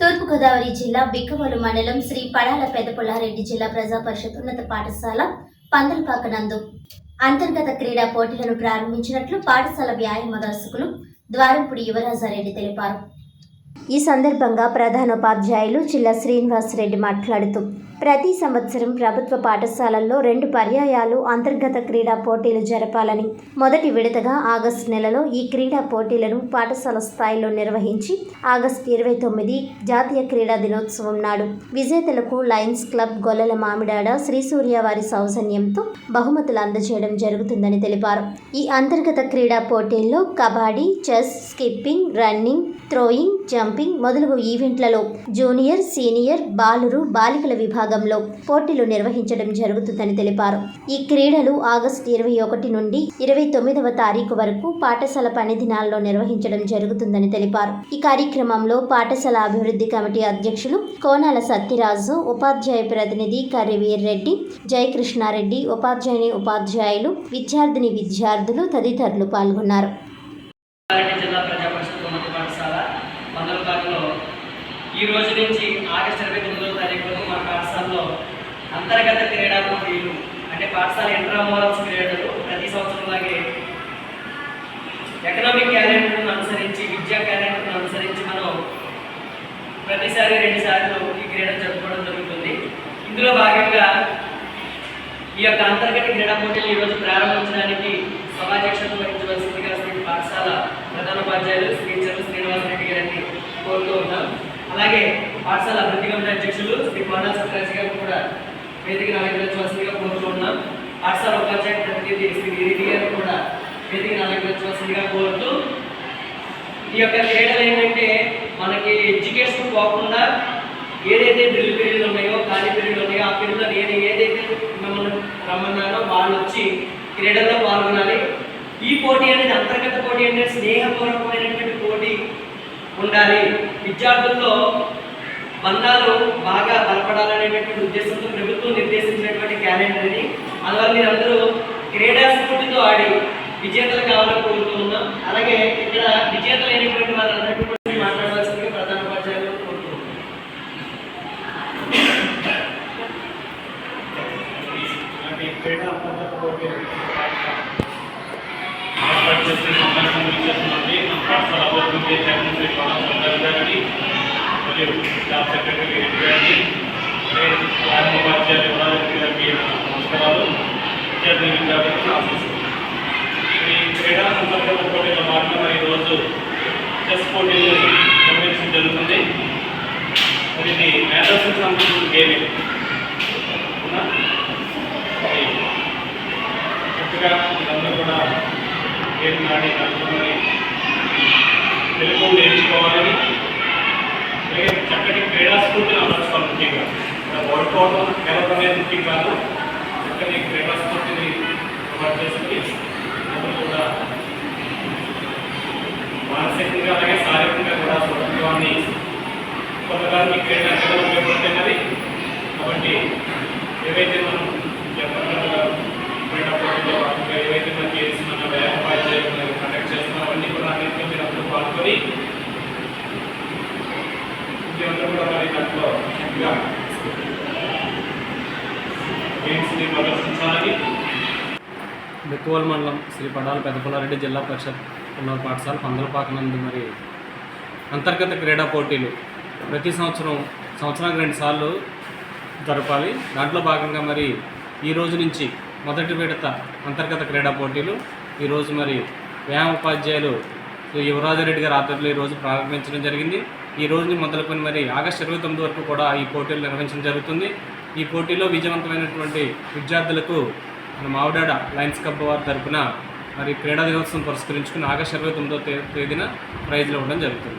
తూర్పుగోదావరి జిల్లా బిక్కమలు మండలం శ్రీ పడాల పెదపుల్లారెడ్డి జిల్లా ప్రజా పరిషత్ ఉన్నత పాఠశాల పందలపాక నందు. అంతర్గత క్రీడా పోటీలను ప్రారంభించినట్లు పాఠశాల వ్యాయామ దర్శకులు ద్వారంపుడి యువరాజారెడ్డి తెలిపారు. ఈ సందర్భంగా ప్రధానోపాధ్యాయులు జిల్లా శ్రీనివాస్ రెడ్డి మాట్లాడుతూ ప్రతి సంవత్సరం ప్రభుత్వ పాఠశాలల్లో రెండు పర్యాయాలు అంతర్గత క్రీడా పోటీలు జరపాలని. మొదటి విడతగా ఆగస్టు నెలలో ఈ క్రీడా పోటీలను పాఠశాల స్థాయిలో నిర్వహించి ఆగస్టు ఇరవై తొమ్మిది జాతీయ క్రీడా దినోత్సవం నాడు విజేతలకు లయన్స్ క్లబ్ గొల్లల మామిడాడ శ్రీ సూర్య వారి సౌజన్యంతో బహుమతులు అందజేయడం జరుగుతుందని తెలిపారు. ఈ అంతర్గత క్రీడా పోటీల్లో kabaddi chess skipping running throwing jumping మొదలగు ఈవెంట్లలో జూనియర్ సీనియర్ బాలురు బాలికల విభాగం విభాగంలో పోటీలు నిర్వహించడం జరుగుతుందని తెలిపారు. ఈ క్రీడలు ఆగస్టు ఇరవై ఒకటి నుండి ఇరవై తొమ్మిదవ తారీఖు వరకు పాఠశాల పని దినాల్లో నిర్వహించడం జరుగుతుందని తెలిపారు. ఈ కార్యక్రమంలో పాఠశాల అభివృద్ధి కమిటీ అధ్యక్షులు కోనాల సత్యరాజు ఉపాధ్యాయ ప్రతినిధి కరివీర్ రెడ్డి జయకృష్ణారెడ్డి ఉపాధ్యాయుని ఉపాధ్యాయులు విద్యార్థిని విద్యార్థులు తదితరులు పాల్గొన్నారు. జిల్లా ప్రజాపరిషత్ ఉన్నత పాఠశాల మందలపాకలో ఈ రోజు నుంచి ఆగస్టు ఇరవై తొమ్మిదో తారీఖు వరకు మన పాఠశాలలో అంతర్గత క్రీడా పోటీలు అంటే పాఠశాల ఇంట్రామోరల్స్ క్రీడలు ప్రతి సంవత్సరం లాగే ఎకనామిక్ క్యాలెండర్ను అనుసరించి విద్యా క్యాలెండర్ను అనుసరించి మనం ప్రతిసారి రెండు సార్లు ఈ క్రీడలు జరుపుకోవడం జరుగుతుంది. ఇందులో భాగంగా ఈ యొక్క అంతర్గత క్రీడా పోటీలు ఈరోజు ప్రారంభించడానికి సమాధ్యక్షత వహించవలసిందిగా శ్రీ పాఠశాల ప్రధానోపాధ్యాయులు శ్రీ చంద్ర శ్రీనివాసరెడ్డి గారిని కోరుతూ ఉన్నాం. అలాగే పాఠశాల అభివృద్ధి కమిటీ అధ్యక్షులు శ్రీ కొండల సత్యరాజ్ గారు కూడా వేదికను అలంకరించవలసిందిగా కోరుతూ ఉన్నాం పాఠశాల ఉపాధ్యాయ ప్రతినిధి శ్రీ రెడ్డి గారు కూడా వేదికను అలంకరించవలసిందిగా కోరుతూ ఈ యొక్క క్రీడలు ఏంటంటే మనకి ఎడ్యుకేషన్ పోకుండా ఏదైతే డ్రిల్ పీరియడ్లు ఉన్నాయో ఖాళీ పీరియడ్లు ఉన్నాయో ఆ పీరియడ్లో నేను ఏదైతే మిమ్మల్ని రమ్మన్నానో వాళ్ళు వచ్చి క్రీడల్లో పాల్గొనాలి. ఈ పోటీ అనేది అంతర్గత పోటీ అంటే స్నేహపూర్వకమైనటువంటి ఉండాలి. విద్యార్థుల్లో బంధాలు బాగా బలపడాలనేటటువంటి ఉద్దేశంతో ప్రభుత్వం నిర్దేశించినటువంటి క్యాలెండర్ ఇది. అందువల్ల మీరందరూ క్రీడా స్ఫూర్తితో ఆడి విజేతలు కావాలని కోరుతున్నాం అలాగే ఇక్కడ విజేతలు అయినటువంటి వాళ్ళందరికీ కూడా మాట్లాడవలసిందిగా ప్రధాన ఉపాధ్యాయులు కోరుతున్నాం క్రీడా పాఠశాల అభివృద్ధి శ్రీ కోనసందర్ మరియు స్టాఫ్ సెక్రటరీ రెడ్డి ఉపాధ్యాయులు గారికి నమస్కారాలు విద్యార్థి విద్యార్థులకు ఆశిస్తున్నాను ఈ క్రీడా అంతర్గత పోటీల భాగంగా ఈరోజు చెస్ పోటీలు నిర్వహించడం జరుగుతుంది మరి ఇది మేధస్సుకు సంబంధించిన గేమింగ్ చక్కగా కూడా గేమ్ ఆడి కలుపుకొని తెలుగు నేర్చుకోవాలని అలాగే చక్కటి క్రీడాస్ఫూర్తిని అమర్చుకోవాలి ముఖ్యంగా. ఇక్కడ ఓడిపోవడం గెలవడం ముఖ్యం కాదు చక్కటి క్రీడాస్ఫూర్తిని అమలు చేసుకుని అందరూ కూడా మానసికంగా అలాగే శారీరకంగా కూడా స్వతంత్రాన్ని పొందడానికి క్రీడా ఎంతగా ఉపయోగపడుతుంది కాబట్టి ఏవైతే మనం చెప్పగల క్రీడా పోటీలో భాగంగా ఏవైతే మనకి చేసి మన వ్యాపారాలు కండక్ట్ చేస్తున్నాం అవన్నీ కూడా అన్నింటిలో మీరు అందరూ పాల్గొని మీరందరూ కూడా మరి దాంట్లో చక్కగా గేమ్స్ని ప్రదర్శించాలని బిక్కువల్ మండలం శ్రీ పడాల పెద్దపల్లారెడ్డి జిల్లా పరిషత్ ఉన్నత పాఠశాల పందలపాక నందు మరి అంతర్గత క్రీడా పోటీలు ప్రతి సంవత్సరం సంవత్సరానికి రెండు సార్లు జరపాలి. దాంట్లో భాగంగా మరి ఈ రోజు నుంచి మొదటి విడత అంతర్గత క్రీడా పోటీలు. ఈరోజు మరి వ్యాయామ ఉపాధ్యాయులు శ్రీ యువరాజరెడ్డి గారి ఆధ్వర్యంలో ఈరోజు ప్రారంభించడం జరిగింది. ఈ రోజు మొదలుకొని మరి ఆగస్టు ఇరవై తొమ్మిది వరకు కూడా ఈ పోటీలు నిర్వహించడం జరుగుతుంది. ఈ పోటీలో విజయవంతమైనటువంటి విద్యార్థులకు మన మావిడాడ లయన్స్ క్లబ్ వారి తరపున మరి క్రీడా దినోత్సవం పురస్కరించుకుని ఆగస్టు ఇరవై తొమ్మిదో తే- తేదీన ప్రైజ్లు ఇవ్వడం జరుగుతుంది.